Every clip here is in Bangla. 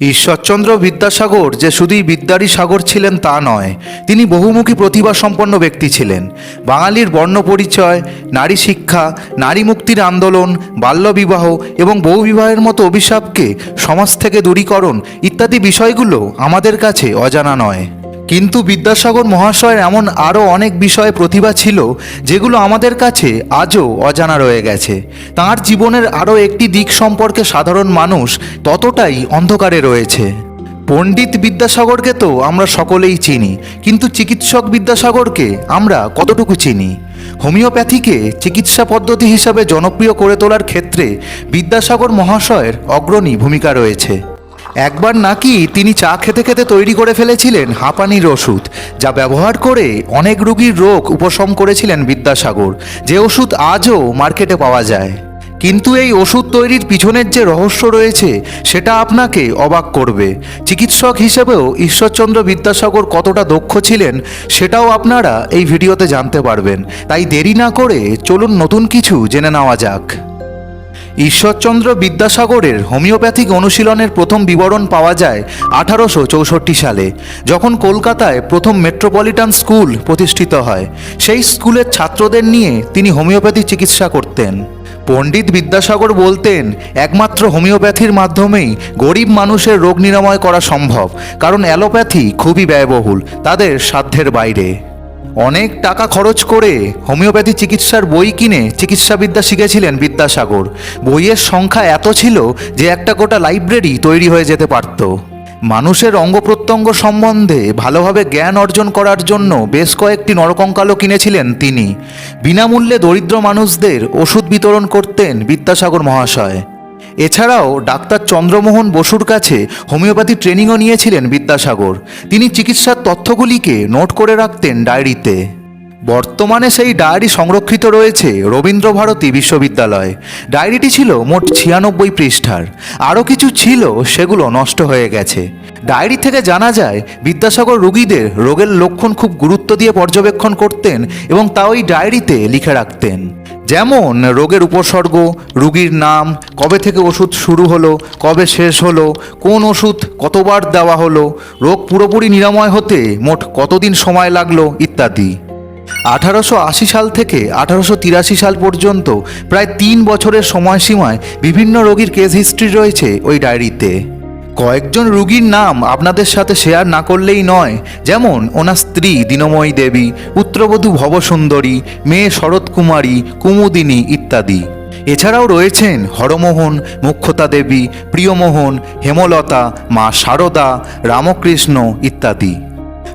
ঈশ্বরচন্দ্র বিদ্যাসাগর যে শুধুই বিদ্যারই সাগর ছিলেন তা নয়। তিনি বহুমুখী প্রতিভা সম্পন্ন ব্যক্তি ছিলেন। বাঙালির বর্ণ পরিচয়, নারী শিক্ষা, নারী মুক্তির আন্দোলন বাল্যবিবাহ এবং বহুবিবাহের মতো অভিশাপকে সমাজ থেকে দূরীকরণ ইত্যাদি বিষয়গুলো আমাদের কাছে অজানা নয়। কিন্তু বিদ্যাসাগর মহাশয়ের এমন আরও অনেক বিষয়ে প্রতিভা ছিল, যেগুলো আমাদের কাছে আজও অজানা রয়ে গেছে। তার জীবনের আরও একটি দিক সম্পর্কে সাধারণ মানুষ ততটাই অন্ধকারে রয়েছে। পণ্ডিত বিদ্যাসাগরকে তো আমরা সকলেই চিনি, কিন্তু চিকিৎসক বিদ্যাসাগরকে আমরা কতটুকু চিনি? হোমিওপ্যাথিকে চিকিৎসা পদ্ধতি হিসাবে জনপ্রিয় করে তোলার ক্ষেত্রে বিদ্যাসাগর মহাশয়ের অগ্রণী ভূমিকা রয়েছে। একবার নাকি তিনি চা খেতে খেতে তৈরি করে ফেলেছিলেন হাঁপানির ওষুধ, যা ব্যবহার করে অনেক রোগীর রোগ উপশম করেছিলেন বিদ্যাসাগর। যে ওষুধ আজও মার্কেটে পাওয়া যায়। কিন্তু এই ওষুধ তৈরির পিছনের যে রহস্য রয়েছে, সেটা আপনাকে অবাক করবে। চিকিৎসক হিসেবেও ঈশ্বরচন্দ্র বিদ্যাসাগর কতটা দক্ষ ছিলেন, সেটাও আপনারা এই ভিডিওতে জানতে পারবেন। তাই দেরি না করে চলুন নতুন কিছু জেনে নেওয়া যাক। ঈশ্বরচন্দ্র বিদ্যাসাগরের হোমিওপ্যাথিক অনুশীলনের প্রথম বিবরণ পাওয়া যায় আঠারোশো চৌষট্টি সালে, যখন কলকাতায় প্রথম মেট্রোপলিটন স্কুল প্রতিষ্ঠিত হয়। সেই স্কুলের ছাত্রদের নিয়ে তিনি হোমিওপ্যাথি চিকিৎসা করতেন। পণ্ডিত বিদ্যাসাগর বলতেন, একমাত্র হোমিওপ্যাথির মাধ্যমেই গরিব মানুষের রোগ নিরাময় করা সম্ভব, কারণ অ্যালোপ্যাথি খুবই ব্যয়বহুল, তাদের সাধ্যের বাইরে। অনেক টাকা খরচ করে হোমিওপ্যাথি চিকিৎসার বই কিনে চিকিৎসাবিদ্যা শিখেছিলেন বিদ্যাসাগর। বইয়ের সংখ্যা এত ছিল যে একটা গোটা লাইব্রেরি তৈরি হয়ে যেতে পারত। মানুষের অঙ্গ প্রত্যঙ্গ সম্বন্ধে ভালোভাবে জ্ঞান অর্জন করার জন্য বেশ কয়েকটি নরকঙ্কালও কিনেছিলেন তিনি। বিনামূল্যে দরিদ্র মানুষদের ওষুধ বিতরণ করতেন বিদ্যাসাগর মহাশয়। এছাড়াও ডাক্তার চন্দ্রমোহন বসুর কাছে হোমিওপ্যাথি ট্রেনিংও নিয়েছিলেন বিদ্যাসাগর। তিনি চিকিৎসার তথ্যগুলিকে নোট করে রাখতেন ডায়েরিতে। বর্তমানে সেই ডায়েরি সংরক্ষিত রয়েছে রবীন্দ্র ভারতী বিশ্ববিদ্যালয়ে। ডায়েরিটি ছিল মোট ছিয়ানব্বই পৃষ্ঠার। আরও কিছু ছিল, সেগুলো নষ্ট হয়ে গেছে। ডায়েরি থেকে জানা যায়, বিদ্যাসাগর রোগীদের রোগের লক্ষণ খুব গুরুত্ব দিয়ে পর্যবেক্ষণ করতেন এবং তা ওই ডায়েরিতে লিখে রাখতেন। যেমন রোগের উপসর্গ, রুগীর নাম, কবে থেকে ওষুধ শুরু হলো, কবে শেষ হলো, কোন ওষুধ কতবার দেওয়া হলো, রোগ পুরোপুরি নিরাময় হতে মোট কতদিন সময় লাগল, ইত্যাদি। আঠারোশো আশি সাল থেকে আঠারোশো তিরাশি সাল পর্যন্ত প্রায় তিন বছরের সময়সীমায় বিভিন্ন রোগীর কেস হিস্ট্রি রয়েছে ওই ডায়েরিতে কয়েকজন রুগীর নাম আপনাদের সাথে শেয়ার না করলেই নয়। যেমন, ওনার স্ত্রী দীনময়ী দেবী, পুত্রবধূ ভবসুন্দরী, মেয়ে শরৎ কুমারী কুমুদিনী ইত্যাদি। এছাড়াও রয়েছেন হরমোহন, মুখ্যতা দেবী, প্রিয়মোহন, হেমলতা, মা শারদা রামকৃষ্ণ ইত্যাদি।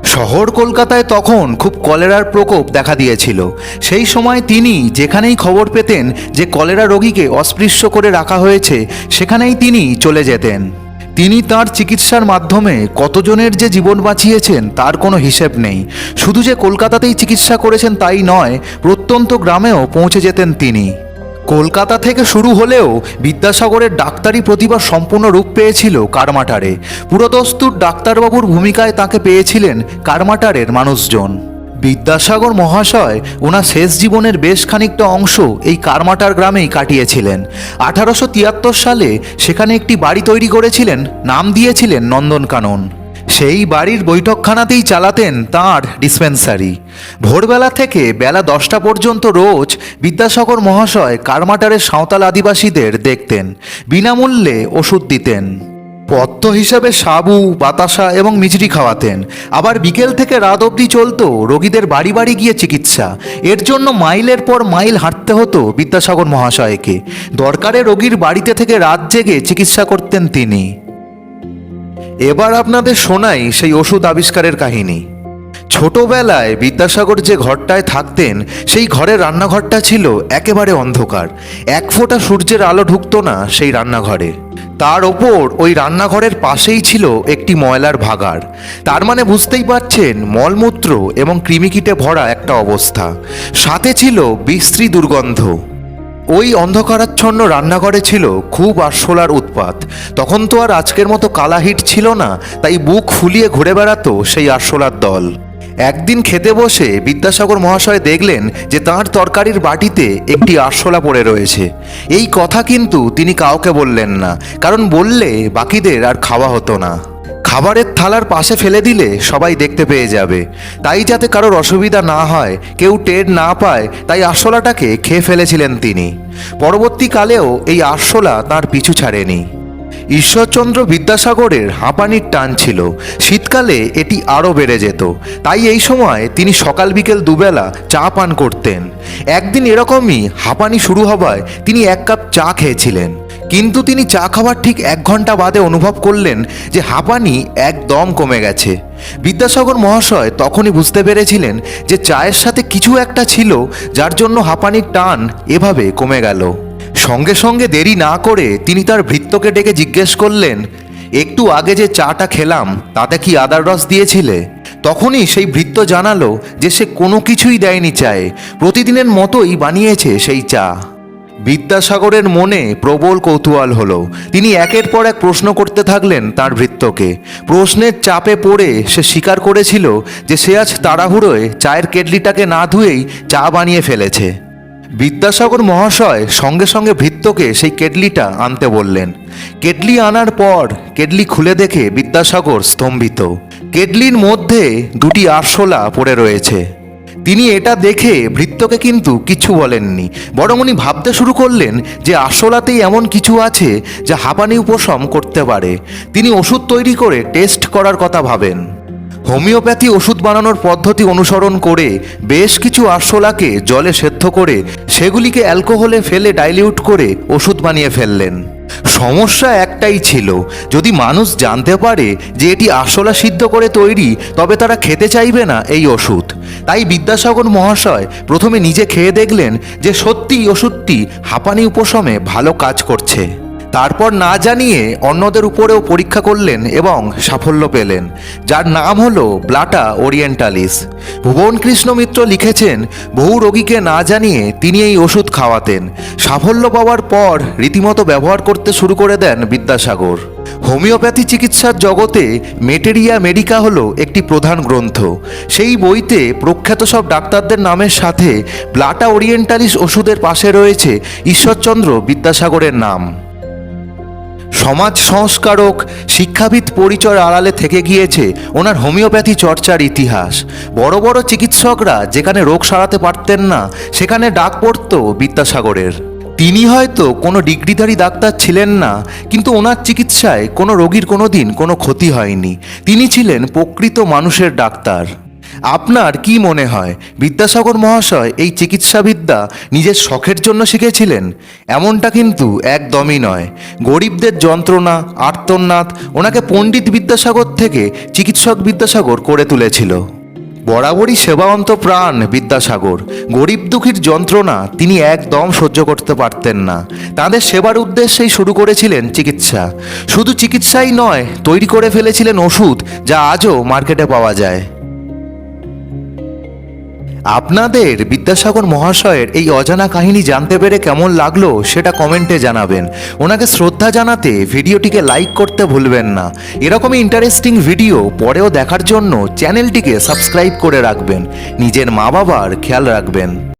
শহর কলকাতায় তখন খুব কলেরার প্রকোপ দেখা দিয়েছিল। সেই সময় তিনি যেখানেই খবর পেতেন যে কলেরা রোগীকে অস্পৃশ্য করে রাখা হয়েছে, সেখানেই তিনি চলে যেতেন। তিনি তার চিকিৎসার মাধ্যমে কতজনের যে জীবন বাঁচিয়েছেন তার কোনো হিসেব নেই। শুধু যে কলকাতাতেই চিকিৎসা করেছেন তাই নয়, প্রত্যন্ত গ্রামেও পৌঁছে যেতেন তিনি। কলকাতা থেকে শুরু হলেও বিদ্যাসাগরের ডাক্তারি প্রতিভা সম্পূর্ণ রূপ পেয়েছিল কারমাটারে। পুরোদস্তুর ডাক্তারবাবুর ভূমিকায় তাকে পেয়েছিলেন কারমাটারের মানুষজন। বিদ্যাসাগর মহাশয় ওনার শেষ জীবনের বেশ খানিকটা অংশ এই কারমাটার গ্রামেই কাটিয়েছিলেন। আঠারোশো তিয়াত্তর সালে সেখানে একটি বাড়ি তৈরি করেছিলেন, নাম দিয়েছিলেন নন্দনকানন সেই বাড়ির বৈঠকখানাতেই চালাতেন তাঁর ডিসপেন্সারি। ভোরবেলা থেকে বেলা দশটা পর্যন্ত রোজ বিদ্যাসাগর মহাশয় কারমাটারের সাঁওতাল আদিবাসীদের দেখতেন, বিনামূল্যে ওষুধ দিতেন। পথ্য হিসাবে সাবু, বাতাসা এবং মিচড়ি খাওয়াতেন। আবার বিকেল থেকে রাত অবধি চলতো, রোগীদের বাড়ি বাড়ি গিয়ে চিকিৎসা। এর জন্য মাইলের পর মাইল হাঁটতে হতো বিদ্যাসাগর মহাশয়কে। দরকারে রোগীর বাড়িতে থেকে রাত জেগে চিকিৎসা করতেন তিনি। এবার আপনাদের শোনাই সেই ওষুধ আবিষ্কারের কাহিনী। ছোটবেলায় বিদ্যাসাগর যে ঘরটায় থাকতেন, সেই ঘরের রান্নাঘরটা ছিল একেবারে অন্ধকার। এক ফোঁটা সূর্যের আলো ঢুকতো না সেই রান্নাঘরে। তার ওপর ওই রান্নাঘরের পাশেই ছিল একটি ময়লার ভাগার তার মানে বুঝতেই পারছেন, মলমূত্র এবং কৃমিকিটে ভরা একটা অবস্থা। সাথে ছিল বিশ্রী দুর্গন্ধ। ওই অন্ধকারাচ্ছন্ন রান্নাঘরে ছিল খুব আরশোলার উৎপাত। তখন তো আর আজকের মতো কালাহিট ছিল না, তাই বুক ফুলিয়ে ঘুরে বেড়াতো সেই আরশোলার দল। একদিন খেতে বসে বিদ্যাসাগর মহাশয় দেখলেন যে তাঁর তরকারির বাটিতে একটি আরশোলা পড়ে রয়েছে। এই কথা কিন্তু তিনি কাউকে বললেন না, কারণ বললে বাকিদের আর খাওয়া হতো না। খাবারের থালার পাশে ফেলে দিলে সবাই দেখতে পেয়ে যাবে। তাই যাতে কারোর অসুবিধা না হয়, কেউ টের না পায়, তাই আরশোলাটাকে খেয়ে ফেলেছিলেন তিনি। পরবর্তীকালেও এই আরশোলা তার পিছু ছাড়েনি। ঈশ্বরচন্দ্র বিদ্যাসাগরের হাঁপানির টান ছিল। শীতকালে এটি আরও বেড়ে যেত। তাই এই সময় তিনি সকাল বিকেল দুবেলা চা পান করতেন। একদিন এরকমই হাঁপানি শুরু হওয়ায় তিনি এক কাপ চা খেয়েছিলেন। কিন্তু তিনি চা খাওয়ার ঠিক এক ঘণ্টা বাদে অনুভব করলেন যে হাঁপানি একদম কমে গেছে। বিদ্যাসাগর মহাশয় তখনই বুঝতে পেরেছিলেন যে চায়ের সাথে কিছু একটা ছিল, যার জন্য হাঁপানির টান এভাবে কমে গেল। সঙ্গে সঙ্গে দেরি না করে তিনি তার ভৃত্যকে ডেকে জিজ্ঞেস করলেন, একটু আগে যে চাটা খেলাম, তাতে কি আদার রস দিয়েছিলে? তখনই সেই ভৃত্য জানালো যে সে কোনো কিছুই দেয়নি চায়, প্রতিদিনের মতোই বানিয়েছে সেই চা। বিদ্যাসাগরের মনে প্রবল কৌতূহল হলো। তিনি একের পর এক প্রশ্ন করতে থাকলেন তার ভৃত্যকে। প্রশ্নের চাপে পড়ে সে স্বীকার করেছিল যে সে আজ তাড়াহুড়োয় চায়ের কেটলিটাকে না ধুয়েই চা বানিয়ে ফেলেছে। বিদ্যাসাগর মহাশয় সঙ্গে সঙ্গে ভৃত্যকে সেই কেটলিটা আনতে বললেন। কেটলি আনার পর কেটলি খুলে দেখে বিদ্যাসাগর স্তম্ভিত। কেটলির মধ্যে দুটি আরশোলা পড়ে রয়েছে। তিনি এটা দেখে ভৃত্যকে কিন্তু কিছু বলেননি, বরং উনি ভাবতে শুরু করলেন যে আসলাতেই এমন কিছু আছে যা হাঁপানি উপশম করতে পারে। তিনি ওষুধ তৈরি করে টেস্ট করার কথা ভাবেন। হোমিওপ্যাথি ওষুধ বানানোর পদ্ধতি অনুসরণ করে বেশ কিছু আরশোলাকে জলে সেদ্ধ করে সেগুলিকে অ্যালকোহলে ফেলে ডাইলিউট করে ওষুধ বানিয়ে ফেললেন। সমস্যা একটাই ছিল, যদি মানুষ জানতে পারে যে এটি আরশোলা সিদ্ধ করে তৈরি, তবে তারা খেতে চাইবে না এই ওষুধ। তাই বিদ্যাসাগর মহাশয় প্রথমে নিজে খেয়ে দেখলেন যে সত্যিই ওষুধটি হাঁপানি উপশমে ভালো কাজ করছে। তারপর না জানিয়ে অন্যদের উপরেও পরীক্ষা করলেন এবং সাফল্য পেলেন। যার নাম হলো ব্লাটা ওরিয়েন্টালিস। ভুবন কৃষ্ণ মিত্র লিখেছেন, বহু রোগীকে না জানিয়ে তিনি এই ওষুধ খাওয়াতেন। সাফল্য পাওয়ার পর রীতিমতো ব্যবহার করতে শুরু করে দেন বিদ্যাসাগর। হোমিওপ্যাথি চিকিৎসার জগতে মেটেরিয়া মেডিকা হলো একটি প্রধান গ্রন্থ। সেই বইতে প্রখ্যাত সব ডাক্তারদের নামের সাথে ব্লাটা ওরিয়েন্টালিস ওষুধের পাশে রয়েছে ঈশ্বরচন্দ্র বিদ্যাসাগরের নাম। সমাজ সংস্কারক, শিক্ষাবিদ পরিচয় আড়ালে থেকে গিয়েছে ওনার হোমিওপ্যাথি চর্চার ইতিহাস। বড় বড় চিকিৎসকরা যেখানে রোগ সারাতে পারতেন না, সেখানে ডাক পড়ত বিদ্যাসাগরের। তিনি হয়তো কোনো ডিগ্রিধারী ডাক্তার ছিলেন না, কিন্তু ওনার চিকিৎসায় কোনো রোগীর কোনো দিন কোনো ক্ষতি হয়নি। তিনি ছিলেন প্রকৃত মানুষের ডাক্তার। আপনার কি মনে হয়? বিদ্যাসাগর মহাশয় এই চিকিৎসাবিদ্যা নিজের শখের জন্য শিখেছিলেন? এমনটা কিন্তু একদমই নয়। গরিবদের যন্ত্রণা, আর্তনাদ ওনাকে পণ্ডিত বিদ্যাসাগর থেকে চিকিৎসক বিদ্যাসাগর করে তুলেছিল। বরাবরই সেবান্ত প্রাণ বিদ্যাসাগর। গরিব দুঃখীর যন্ত্রণা তিনি একদম সহ্য করতে পারতেন না। তাদের সেবার উদ্দেশ্যেই শুরু করেছিলেন চিকিৎসা। শুধু চিকিৎসাই নয়, তৈরি করে ফেলেছিলেন ওষুধ যা আজও মার্কেটে পাওয়া যায়। আপনাদের বিদ্যাসাগর মহাশয়ের এই অজানা কাহিনী জানতে পেরে কেমন লাগল সেটা কমেন্টে জানাবেন। ওনাকে শ্রদ্ধা জানাতে ভিডিওটিকে লাইক করতে ভুলবেন না। এরকমই ইন্টারেস্টিং ভিডিও পরেও দেখার জন্য চ্যানেলটিকে সাবস্ক্রাইব করে রাখবেন। নিজের মা বাবার খেয়াল রাখবেন।